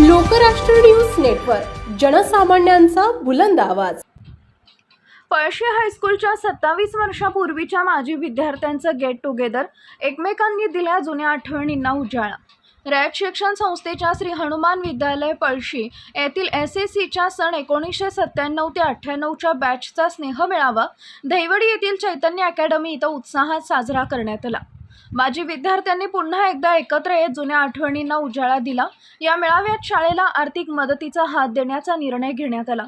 Lokrashtra news network जनसामान्यांचा बुलंद आवाज. पळशी हायस्कूलच्या सत्तावीस वर्षापूर्वीच्या माजी विद्यार्थ्यांचं गेट टुगेदर एकमेकांनी दिल्या जुन्या आठवणींना उजाळा. रॅट शिक्षण संस्थेच्या श्री हनुमान विद्यालय पळशी येथील एस एस सीच्या सण एकोणीसशे सत्त्याण्णव ते अठ्ठ्याण्णवच्या बॅचचा स्नेह मिळावा दैवडी येथील चैतन्य अकॅडमी इथं उत्साहात साजरा करण्यात आला. माजी विद्यार्थ्यांनी पुन्हा एकदा एकत्र येत जुन्या आठवणींना उजाळा दिला. या मेळाव्यात शाळेला आर्थिक मदतीचा हात देण्याचा निर्णय घेण्यात आला.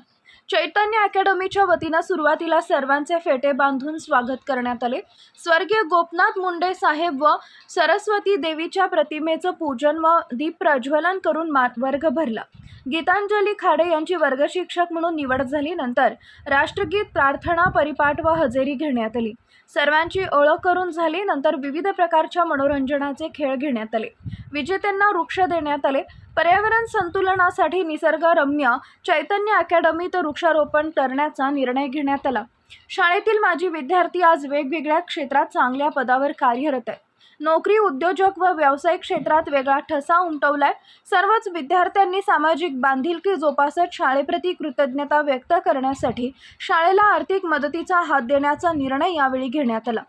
चैतन्य अकॅडमीच्या वतीनं सुरुवातीला सर्वांचे फेटे बांधून स्वागत करण्यात आले. स्वर्गीय गोपनाथ मुंडे साहेब व सरस्वती देवीच्या प्रतिमेचं पूजन व दीप प्रज्वलन करून मा वर्ग भरला. गीतांजली खाडे यांची वर्गशिक्षक म्हणून निवड झाली. नंतर राष्ट्रगीत प्रार्थना परिपाठ व हजेरी घेण्यात आली. सर्वांची ओळख करून झाली. नंतर विविध प्रकारच्या मनोरंजनाचे खेळ घेण्यात आले. विजेत्यांना वृक्ष देण्यात आले. पर्यावरण संतुलनासाठी निसर्गरम्य चैतन्य अकॅडमीत वृक्षारोपण करण्याचा निर्णय घेण्यात आला. शाळेतील माजी विद्यार्थी आज वेगवेगळ्या क्षेत्रात चांगल्या पदावर कार्यरत आहे नोकरी उद्योजक व व्यावसायिक क्षेत्रात वेगळा ठसा उमटवलाय. सर्वच विद्यार्थ्यांनी सामाजिक बांधिलकी जोपासत शाळेप्रती कृतज्ञता व्यक्त करण्यासाठी शाळेला आर्थिक मदतीचा हात देण्याचा निर्णय यावेळी घेण्यात आला.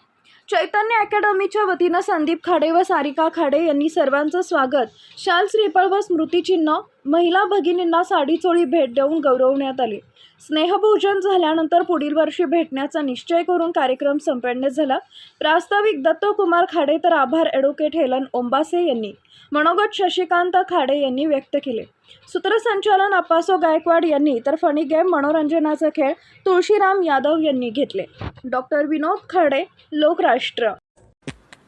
चैतन्य अकॅडमीच्या वतीनं संदीप खाडे व सारिका खाडे यांनी सर्वांचं स्वागत. शाल श्रीफळ व स्मृतिचिन्ह महिला भगिनींना साडी चोळी भेट देऊन गौरवण्यात आली. स्नेहभोजन झाल्यानंतर पुढील वर्षी भेटण्याचा निश्चय करून कार्यक्रम संपन्न झाला. प्रास्ताविक दत्तकुमार खाडे तर आभार ॲडव्होकेट हेलन ओंबासे यांनी मनोगत शशिकांत खाडे यांनी व्यक्त केले. सूत्रसंचालन अप्पासो गायकवाड यांनी तर फणी गेम मनोरंजनाचा खेळ तुळशीराम यादव यांनी घेतले. डॉक्टर विनोद खाडे लोकराष्ट्र.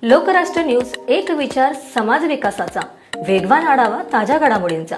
लोकराष्ट्र न्यूज एक विचार समाज विकासाचा. वेगवान आढावा ताज्या घडामोडींचा.